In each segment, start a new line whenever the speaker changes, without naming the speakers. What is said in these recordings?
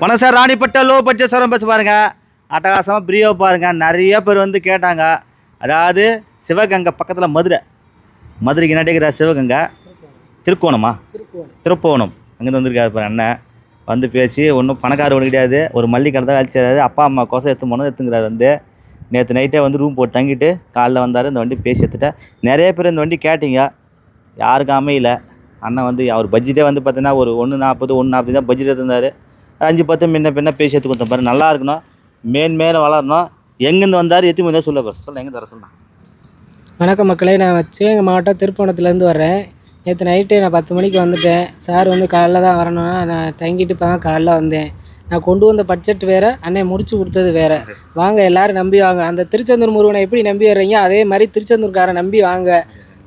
வணக்கம் சார். ராணிப்பட்ட low budget சரம் பஸ் பாருங்க. அட்டகாசமாக பிரியோ பாருங்க. நிறைய பேர் வந்து கேட்டாங்க. அதாவது சிவகங்கை பக்கத்தில் மதுரை. மதுரைக்கு நடிக்கிற சிவகங்கை. திருக்கோணமா? திருப்போணம் அங்கேருந்து வந்திருக்காரு பாரு அண்ணன். வந்து பேசி ஒன்றும் பணக்கார ஒன்று கிடையாது. ஒரு மல்லி கடை தான் அழிச்சாரு அப்பா அம்மா கோசம் எடுத்து போனது எடுத்துங்கிறாரு வந்து. நேற்று நைட்டே வந்து ரூம் போட்டு தங்கிட்டு காலைல வந்தார். இந்த வண்டி பேசி எடுத்துட்டேன். நிறைய பேர் இந்த வண்டி கேட்டிங்க. யாருக்கும் அமையல. அண்ணன் வந்து அவர் பட்ஜெட்டே வந்து பார்த்தீங்கன்னா ஒரு ஒன்று நாற்பது ஒன்று நாற்பது தான் பட்ஜெட் எடுத்திருந்தார். அஞ்சு பத்து முன்ன பின்ன பேசி எடுத்து கொடுத்த பாரு நல்லா இருக்கணும். மேன் மேலே வளரணும். எங்கேருந்து வந்தார் எத்தி முடியாது சொல்ல பாரு. சொல்ல எங்கே தர சொல்லலாம்
வணக்கம் மக்களே நான் சிவகங்கை மாவட்டம் திருப்பணத்துலேருந்து வர்றேன். நேற்று நைட்டு நான் பத்து மணிக்கு வந்துட்டேன். சார் வந்து காலைல தான் வரணும்னா நான் தங்கிட்டு இப்போ தான் காலைல வந்தேன். நான் கொண்டு வந்த பட்ஜெட் வேறு அண்ணன் முடிச்சு கொடுத்தது வேறு. வாங்க எல்லாரும் நம்பி வாங்க. அந்த திருச்செந்தூர் முருகனை எப்படி நம்பி வர்றீங்க அதே மாதிரி திருச்செந்தூர்காரன் நம்பி வாங்க.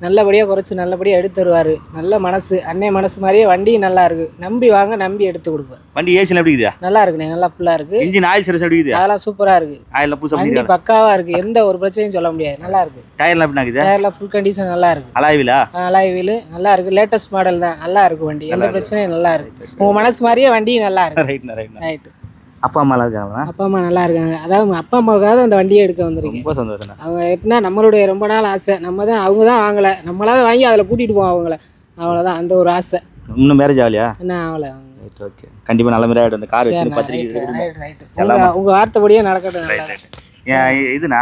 நல்லபடியாக குறைச்சி நல்லபடியாக எடுத்து தருவார். நல்ல மனசு அண்ணன் மனசு மாதிரியே வண்டியும் நல்லா இருக்கு. நம்பி வாங்க நம்பி எடுத்து கொடுப்பேன்
வண்டி ஏசியில் எப்படி இருக்குதா
நல்லா இருக்குண்ணே நல்லா ஃபுல்லாக இருக்குது
இன்ஜின் ஆயில் சர்வீஸ் எப்படி இருக்குது
அதெல்லாம் சூப்பராக இருக்குது
ஆயில் புதுசு
வண்டி பக்காவாக இருக்குது எந்த ஒரு பிரச்சனையும் சொல்ல முடியாது. நல்லா இருக்குது
டயர்லாம் எப்படி இருக்குது
டயர்லாம் ஃபுல் கண்டிஷன் நல்லா இருக்குது
அலாய்விலா
அலாய் வீலு நல்லா இருக்கு. லேட்டஸ்ட் மாடல் தான். நல்லா இருக்கு வண்டி. எந்த பிரச்சனையும் நல்லா இருக்கு. உங்க மனசு மாதிரியே வண்டி நல்லா இருக்கு.
ரைட்ண்ணா ரைட்ண்ணா
ரைட்டு
அப்பா அம்மாலாம் இருக்காங்களா?
அப்பா அம்மா நல்லா இருக்காங்க. அதாவது அப்பா அம்மாவுக்காக அந்த வண்டியை எடுக்க வந்திருக்கேன்
ரொம்ப சந்தோஷம்ண்ணா.
அவங்க எப்படின்னா நம்மளுடைய ரொம்ப நாள் ஆசை. நம்ம தான் அவங்க தான் வாங்கலை நம்மளாவது வாங்கி அதில் கூட்டிகிட்டு போவோம் அவங்கள. அவ்வளோதான் அந்த ஒரு ஆசை.
இன்னும் மேரேஜ் ஆகலையா?
என்ன ஆகலை.
ரைட் ஓகே கண்டிப்பாக நல்ல மாதிரி ஆகிடும் அந்த கார் வச்சு பத்திரிக்கை இது கொடுங்க.
ரைட் ரைட் உங்க உங்க வார்த்தைப்படியே நடக்கட்டும்
இதுண்ணா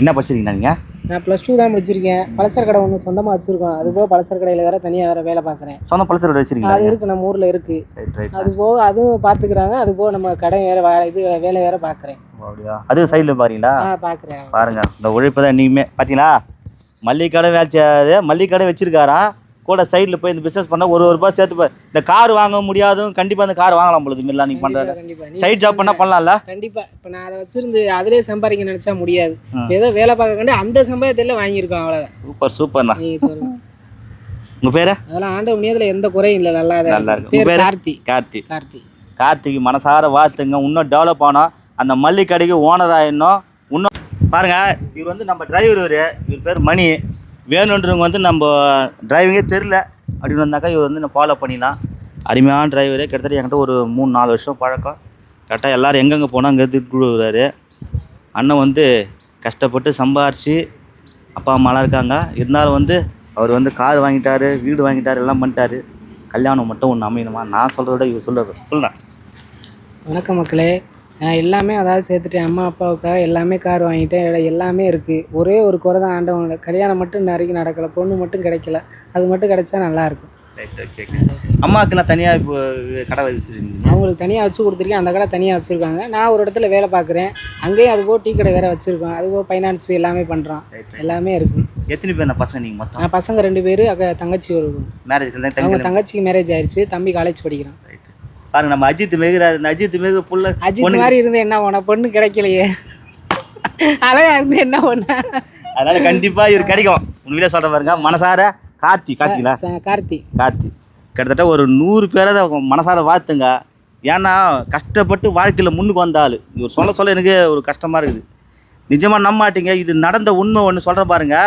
என்ன படிச்சிருக்கீங்க நீங்கள்
நான் ப்ளஸ் டூ தான் முடிச்சிருக்கேன். பலசர கடை ஒன்று சொந்தமாக வச்சுருக்கோம். அது போக பலசர கடையில் வேற தனியாக வேற வேலை பார்க்குறேன்.
சொந்த பழசர் வச்சிருக்கீங்களா
அது இருக்கு நம்ம ஊரில் இருக்கு.
ரைட் ரைட்
அது போக அதுவும் பார்த்துக்கிறாங்க அது போக நம்ம கடை வேற இது வேலை வேற பார்க்குறேன்
அப்படியா? அது சைடில் பாருங்களா?
பார்க்குறேன்
பாருங்க. இந்த உழைப்பு தான் இன்றைக்குமே பார்த்தீங்களா மல்லிகை கடை வேச்சாரு மல்லிகை கடை வச்சிருக்காராம் கூட சைடில் போய் இந்த பிஸ்னஸ் பண்ணால் ஒரு ஒரு ரூபாய் சேர்த்து இந்த கார் வாங்க முடியாதும் கண்டிப்பாக இந்த கார் வாங்கலாம் பொழுது மில்லாம் நீங்கள்
நீ
சைட் ஜாப் பண்ணால் பண்ணலாம்ல?
கண்டிப்பா. இப்போ நான் அதை வச்சிருந்து அதிலே சம்பாதிக்க நினைச்சா முடியாது. ஏதோ வேலை பார்க்க கண்டு அந்த சம்பாதியத்தில் வாங்கியிருக்கோம் அவ்வளோதான்
சூப்பர் சூப்பர்ண்ணா உங்கள் பேர்?
அதெல்லாம் ஆண்ட முனியத்தில் எந்த குறையும் இல்லை நல்லா
நல்லா
இருக்கு.
உங்க?
கார்த்தி.
கார்த்தி.
கார்த்தி.
கார்த்திக் மனசார வாழ்த்துங்க. இன்னும் டெவலப் ஆனோம் அந்த மல்லிகை கடைக்கு ஓனர் ஆயிடணும். இன்னும் பாருங்க இவர் வந்து நம்ம டிரைவர் இவர் பேர் மணி. வேணுன்றவங்க வந்து நம்ம டிரைவிங்கே தெரில அப்படின்னு வந்தாக்கா இவர் வந்து நான் ஃபாலோ பண்ணிடலாம். அருமையான டிரைவரு கிட்டத்தட்ட என்கிட்ட ஒரு மூணு நாலு வருஷம் பழக்கம். கரெக்டாக எல்லோரும் எங்கெங்கே போனால் அங்கே திருப்பி விடுவார் அண்ணன் வந்து கஷ்டப்பட்டு சம்பாரித்து அப்பா அம்மாலாம் இருக்காங்க. இருந்தாலும் வந்து அவர் வந்து கார் வாங்கிட்டார் வீடு வாங்கிட்டார் எல்லாம் பண்ணிட்டார். கல்யாணம் மட்டும் ஒன்று அமையணுமா? நான் சொல்கிறத விட இவர் சொல்கிறது சொல்கிறேன்
வணக்கம் மக்களே. எல்லாமே அதாவது சேர்த்துட்டேன். அம்மா அப்பாவுக்காக எல்லாமே கார் வாங்கிட்டேன். எல்லாம் இருக்குது ஒரே ஒரு குறை தான் ஆண்டவன் கல்யாணம் மட்டும் நிறைய நடக்கலை. பொண்ணு மட்டும் கிடைக்கல. அது மட்டும் கிடைச்சா நல்லா இருக்கும்.
ரைட் ஓகே அம்மாவுக்கு நான் தனியாக இப்போ கடை வச்சுருக்கீங்க
அவங்களுக்கு தனியாக வச்சு கொடுத்துருக்கேன். அந்த கடை தனியாக வச்சுருக்காங்க. நான் ஒரு இடத்துல வேலை பார்க்குறேன். அங்கேயும் அது போக டீ கடை வேறு வச்சுருக்கோம். அது போக ஃபைனான்ஸ் எல்லாமே பண்ணுறோம் எல்லாமே இருக்குது
எத்தனை பேர் நான் பசங்க நீங்கள் மொத்தம்?
நான் பசங்க ரெண்டு பேர் அக்கா தங்கச்சி ஒரு
மேரேஜ்
அவங்க தங்கச்சிக்கு மேரேஜ் ஆயிடுச்சு தம்பி காலேஜ் படிக்கிறான்.
பாருங்க நம்ம அஜித் மேகிறாரு இந்த அஜித் மேக புள்ள
அஜித் மாதிரி இருந்து என்ன பண்ண பொண்ணு கிடைக்கலையே. அழகா இருந்து என்ன பண்ண
அதனால கண்டிப்பாக இவர் கிடைக்கும். உண்மையிலே சொல்கிற பாருங்க மனசார கார்த்தி கார்த்திங்களா
கார்த்தி.
கார்த்தி. கிட்டத்தட்ட ஒரு நூறு பேரை மனசார வாழ்த்துங்க. ஏன்னா கஷ்டப்பட்டு வாழ்க்கையில் முன்னுக்கு வந்த ஆள். இவர் சொல்ல சொல்ல எனக்கு ஒரு கஷ்டமாக இருக்குது. நிஜமாக நம்ப மாட்டீங்க இது நடந்த உண்மை ஒன்று சொல்கிற பாருங்க.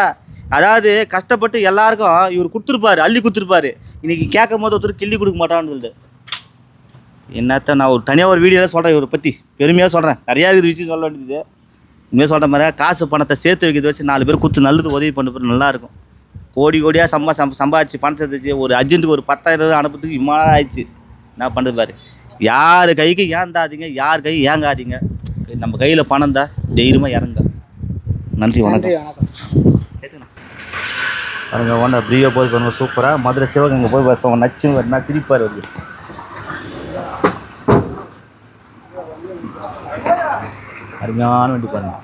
அதாவது கஷ்டப்பட்டு எல்லாருக்கும் இவர் கொடுத்துருப்பாரு அள்ளி கொடுத்துருப்பாரு. இன்னைக்கு கேட்கும் போது ஒருத்தர் கிள்ளி கொடுக்க மாட்டான்னு சொல்லிட்டு. என்னத்த நான் ஒரு தனியாக ஒரு வீடியோவில் சொல்கிறேன் இவரை பற்றி பெருமையாக சொல்கிறேன் நிறையா இருக்குது விஷயம் சொல்ல வேண்டியது. இனிமேல் சொல்கிற மாதிரி காசு பணத்தை சேர்த்து வைக்கிறது வச்சு நாலு பேர் கொடுத்து நல்லது உதவி பண்ண போகிற நல்லாயிருக்கும் கோடி கோடியாக சம்பா சம் சம்பாதிச்சு பணத்தை வச்சு ஒரு அர்ஜென்ட்டுக்கு ஒரு பத்தாயிரம் ரூபா அனுப்புறதுக்கு இம்மா ஆயிடுச்சு. என்ன பண்ணுறது பாரு. யார் கைக்கு ஏந்தாதீங்க யார் கை ஏங்காதீங்க. நம்ம கையில் பணம் தான். தைரியமாக இறங்க. நன்றி வணக்கம். பாருங்க ஒன்றா பிரியோ போய் சூப்பராக மதுரை சிவகங்கை போய் பஸ் நச்சு வரனா சிரிப்பார் அவரு. அருமையான வண்டி பாருங்கள்